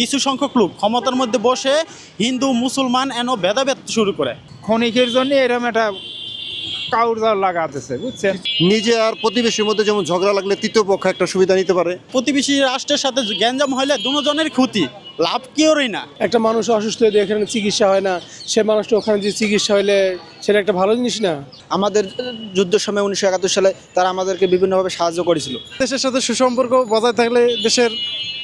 কিছু সংখ্যক লোক ক্ষমতার মধ্যে বসে হিন্দু, মুসলমান এন ভেদাভেদ শুরু করে। ক্ষণিকের জন্য এরকম একটা কাউর লাগাতেছে বুঝছেন নিজে আর প্রতিবেশীর মধ্যে যেমন ঝগড়া লাগলে তৃতীয় পক্ষ একটা সুবিধা নিতে পারে। প্রতিবেশী রাষ্ট্রের সাথে গ্যাঞ্জাম হলে দুজনের ক্ষতি লাভ কেউরই না? একটা মানুষ অসুস্থ হয়ে এখানে চিকিৎসা হয় না সে মানুষটা ওখানে যে চিকিৎসা হলে সেটা একটা ভালো জিনিস না? আমাদের যুদ্ধের সময় উনিশশো একাত্তর সালে তারা আমাদেরকে বিভিন্নভাবে সাহায্য করেছিল। দেশের সাথে সুসম্পর্ক বজায় থাকলে দেশের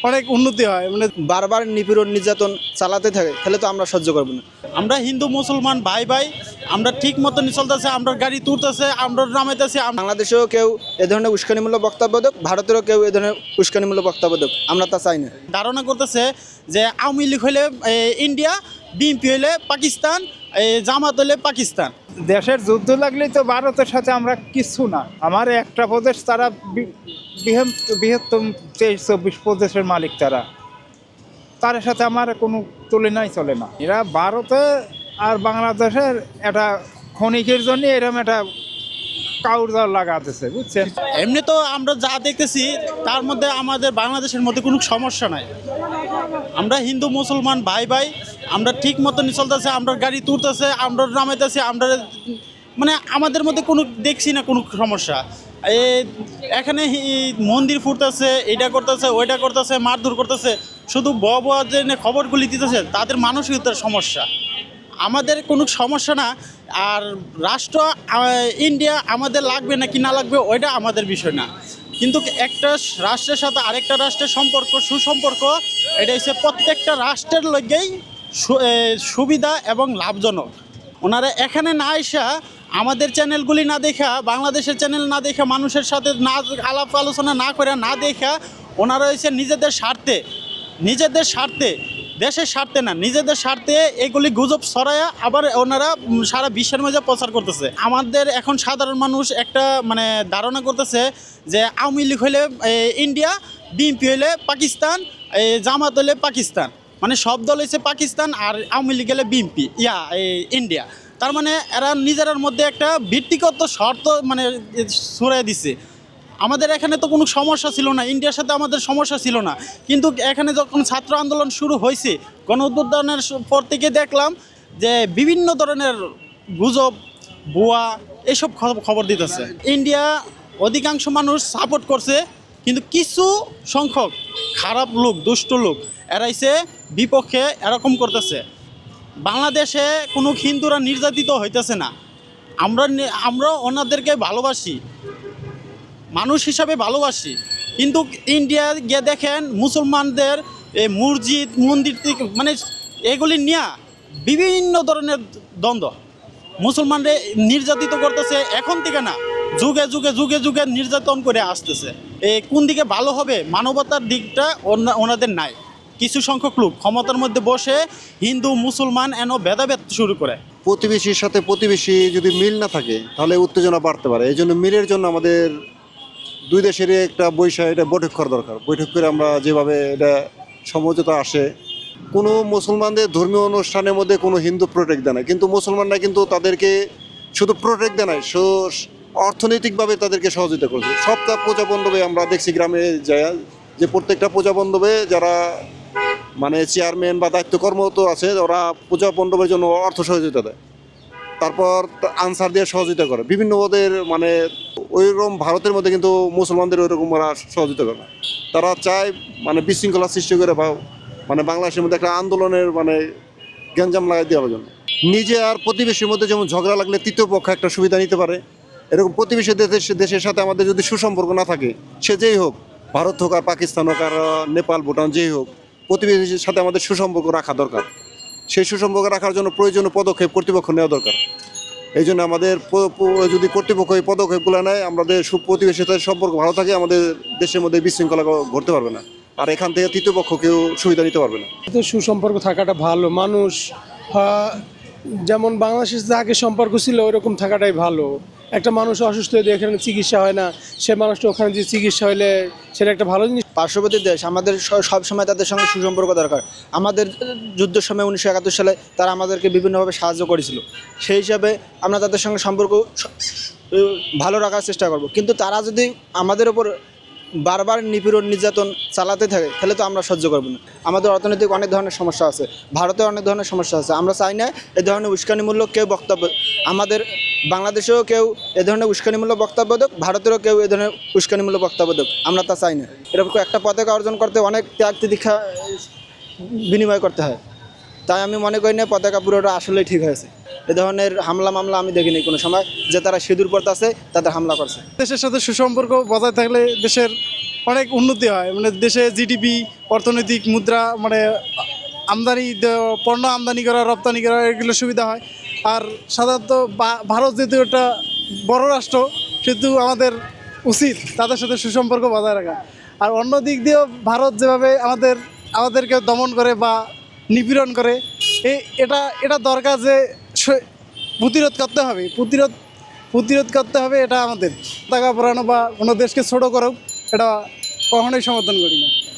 অনেক উন্নতি হয় মানে বারবার নিপীড়ন নির্যাতন চালাতে থাকে তাহলে তো আমরা সহ্য করব না। আমরা হিন্দু মুসলমান ভাই ভাই আমরা ঠিক মতন চলতেছে আমরা গাড়ি তুলতেছে আমরা নামাইতেছি বাংলাদেশেও কেউ এ ধরনের উস্কানিমূলক বক্তব্য দেক ভারতেরও কেউ এ ধরনের উস্কানিমূলক বক্তব্য দেক আমরা তা চাই না। ধারণা করতেছে যে আওয়ামী লীগ হলে ইন্ডিয়া বিএনপি হলে পাকিস্তান এ, জামাত হলে পাকিস্তান। দেশের যুদ্ধ লাগলেই তো ভারতের সাথে আমরা কিছু না। আমার একটা প্রদেশ তারা বৃহত্তম তেইশ চব্বিশ প্রদেশের মালিক তারা। তার সাথে আমার কোনো তুলনাই চলে না। এরা ভারতে আর বাংলাদেশের একটা ক্ষণিকের জন্য এরকম একটা কাউর লাগাতেছে, বুঝছেন? এমনি তো আমরা যা দেখতেছি, তার মধ্যে আমাদের বাংলাদেশের মধ্যে কোনো সমস্যা নাই। আমরা হিন্দু, মুসলমান, ভাই ভাই, আমরা ঠিক মতন চলতেছে, আমরা গাড়ি তুলতেছে, আমরা নামাইতেছি, আমরা মানে আমাদের মধ্যে কোনো দেখছি না কোনো সমস্যা। এখানে মন্দির ফুটতেছে, এটা করতেছে, ওইটা করতেছে, মারধর করতেছে, শুধু ব যে খবরগুলি দিতেছে, তাদের মানসিকতার সমস্যা। আমাদের কোনো সমস্যা না, আর রাষ্ট্র ইন্ডিয়া আমাদের লাগবে না কি না লাগবে, ওইটা আমাদের বিষয় না। কিন্তু একটা রাষ্ট্রের সাথে আরেকটা রাষ্ট্রের সম্পর্ক, সুসম্পর্ক, এটা হচ্ছে প্রত্যেকটা রাষ্ট্রের লগেই সুবিধা এবং লাভজনক। ওনারা এখানে না আসা আমাদের চ্যানেলগুলি না দেখা, বাংলাদেশের চ্যানেল না দেখা, মানুষের সাথে না আলাপ আলোচনা না করে, না দেখা, ওনারা হয়েছে নিজেদের স্বার্থে নিজেদের স্বার্থে দেশের স্বার্থে না, নিজেদের স্বার্থে এগুলি গুজব ছড়ায়া আবার ওনারা সারা বিশ্বের মধ্যে প্রচার করতেছে। আমাদের এখন সাধারণ মানুষ একটা মানে ধারণা করতেছে যে আওয়ামী লীগ হলে ইন্ডিয়া, বিএনপি হলে পাকিস্তান জামাত হলে পাকিস্তান। মানে সব দল হচ্ছে পাকিস্তান আর আওয়ামী লীগ হলে বিএনপি। ইয়া ইন্ডিয়া। তার মানে এরা নিজেরার মধ্যে একটা ভিত্তিগত শর্ত মানে ছড়াই দিছে। আমাদের এখানে তো কোনো সমস্যা ছিল না, ইন্ডিয়ার সাথে আমাদের সমস্যা ছিল না। কিন্তু এখানে যখন ছাত্র আন্দোলন শুরু হয়েছে, গণ উদ্বোধনের পর থেকে দেখলাম যে বিভিন্ন ধরনের গুজব, ভুয়া এসব খবর দিতেছে। ইন্ডিয়া অধিকাংশ মানুষ সাপোর্ট করছে, কিন্তু কিছু সংখ্যক খারাপ লোক, দুষ্ট লোক এরাইছে বিপক্ষে এরকম করতেছে। বাংলাদেশে কোনো হিন্দুরা নির্যাতিত হইতেছে না। আমরা আমরা ওনাদেরকে ভালোবাসি। মানুষ হিসাবে ভালোবাসি। কিন্তু ইন্ডিয়া গিয়ে দেখেন মুসলমানদের এই মসজিদ, মন্দির থেকে মানে এগুলি নিয়ে বিভিন্ন ধরনের দ্বন্দ্ব। মুসলমানরা নির্যাতিত করতেছে, এখন থেকে না, যুগে যুগে যুগে যুগে নির্যাতন করে আসতেছে। এ কোন দিকে ভালো হবে, মানবতার দিকটা ওনা- ওনাদের নাই। কিছু সংখ্যক লোক ক্ষমতার মধ্যে বসে হিন্দু, মুসলমান এন ভেদাভেদ শুরু করে। প্রতিবেশীর সাথে প্রতিবেশী যদি মিল না থাকে, তাহলে উত্তেজনা বাড়তে পারে। এই জন্য মিলের জন্য আমাদের দুই দেশেরই একটা বৈশাখ এটা বৈঠক করা দরকার। বৈঠক করে আমরা যেভাবে এটা সমঝোতা আসে। কোনো মুসলমানদের ধর্মীয় অনুষ্ঠানের মধ্যে কোনো হিন্দু প্রোটেক্ট দেয় না। কিন্তু মুসলমানরা কিন্তু তাদেরকে শুধু প্রোটেক্ট দেয় না অর্থনৈতিকভাবে তাদেরকে সহযোগিতা করছে। সবটা পূজা মণ্ডপে আমরা দেখছি গ্রামে যায়, যে প্রত্যেকটা পূজা মণ্ডপে যারা মানে চেয়ারম্যান বা দায়িত্ব কর্মরত আছে, ওরা পূজা মণ্ডপের জন্য অর্থ সহযোগিতা দেয়। তারপর আনসার দিয়ে সহযোগিতা করে। বিভিন্ন ওদের মানে ওইরকম ভারতের মধ্যে কিন্তু মুসলমানদের ওইরকম ওরা সহযোগিতা করে না। তারা চায় মানে বিশৃঙ্খলা সৃষ্টি করে বা মানে বাংলাদেশের মধ্যে একটা আন্দোলনের মানে গ্যাঞ্জাম লাগাই দেওয়ার জন্য। নিজে আর প্রতিবেশীর মধ্যে যেমন ঝগড়া লাগলে তৃতীয় পক্ষ একটা সুবিধা নিতে পারে। এরকম প্রতিবেশী দেশের দেশের সাথে আমাদের যদি সুসম্পর্ক না থাকে, সে যেই হোক, ভারত হোক আর পাকিস্তান হোক আর নেপাল, ভুটান যেই হোক, প্রতিবেশীর সাথে আমাদের সুসম্পর্ক রাখা দরকার। সেই সুসম্পর্ক রাখার জন্য প্রয়োজনীয় পদক্ষেপ কর্তৃপক্ষ নেওয়া দরকার। এই জন্য আমাদের যদি কর্তৃপক্ষ এই পদক্ষেপগুলো নেয়, আমাদের সুপ্রতিবেশীর সাথে সম্পর্ক ভালো থাকে, আমাদের দেশের মধ্যে বিশৃঙ্খলা ঘটতে পারবে না। আর এখান থেকে তৃতীয় পক্ষ কেউ সুবিধা নিতে পারবে না। সুসম্পর্ক থাকাটা ভালো, মানুষ যেমন বাংলাদেশের আগে সম্পর্ক ছিল, ওইরকম থাকাটাই ভালো। একটা মানুষ অসুস্থ হয়ে এখানে চিকিৎসা হয় না, সে মানুষটা ওখানে যে চিকিৎসা হলে সেটা একটা ভালো জিনিস। পার্শ্ববর্তী দেশ, আমাদের সব সময় তাদের সঙ্গে সুসম্পর্ক দরকার। আমাদের যুদ্ধের সময় উনিশশো একাত্তর সালে তারা আমাদেরকে বিভিন্নভাবে সাহায্য করেছিল। সেই হিসাবে আমরা তাদের সঙ্গে সম্পর্ক ভালো রাখার চেষ্টা করব। কিন্তু তারা যদি আমাদের ওপর বারবার নিপীড়ন, নির্যাতন চালাতে থাকে, তাহলে তো আমরা সহ্য করব না। আমাদের অর্থনৈতিক অনেক ধরনের সমস্যা আছে, ভারতে অনেক ধরনের সমস্যা আছে। আমরা চাই না এ ধরনের উস্কানিমূলক কেউ বক্তব্য, আমাদের বাংলাদেশেও কেউ এ ধরনের উস্কানিমূলক বক্তব্য দেখ, ভারতেরও কেউ এ ধরনের উস্কানিমূলক বক্তব্য দেখ। আমরা তা চাই না। এরকম একটা পতাকা অর্জন করতে অনেক ত্যাগ তিদীক্ষা বিনিময় করতে হয়। তাই আমি মনে করি না পতাকা পুরোটা আসলেই ঠিক হয়েছে। এ ধরনের হামলা মামলা আমি দেখিনি কোনো সময়। যে তারা সিঁদুর পড়তে আছে তাদের হামলা করছে। দেশের সাথে সুসম্পর্ক বজায় থাকলে দেশের অনেক উন্নতি হয়। মানে দেশে জিডিপি অর্থনৈতিক মুদ্রা মানে আমদানি পণ্য আমদানি করা, রপ্তানি করা, এগুলো সুবিধা হয়। আর সাধারণত ভারত যেহেতু একটা বড় রাষ্ট্র, সেহেতু আমাদের উচিত তাদের সাথে সুসম্পর্ক বজায় রাখা। আর অন্য দিক দিয়েও ভারত যেভাবে আমাদের, আমাদেরকে দমন করে বা নিপীড়ন করে এই এটা এটা দরকার যে প্রতিরোধ করতে হবে। প্রতিরোধ প্রতিরোধ করতে হবে এটা আমাদের। টাকা পড়ানো বা কোনো দেশকে ছোটো করুক, এটা কখনোই সমর্থন করি না।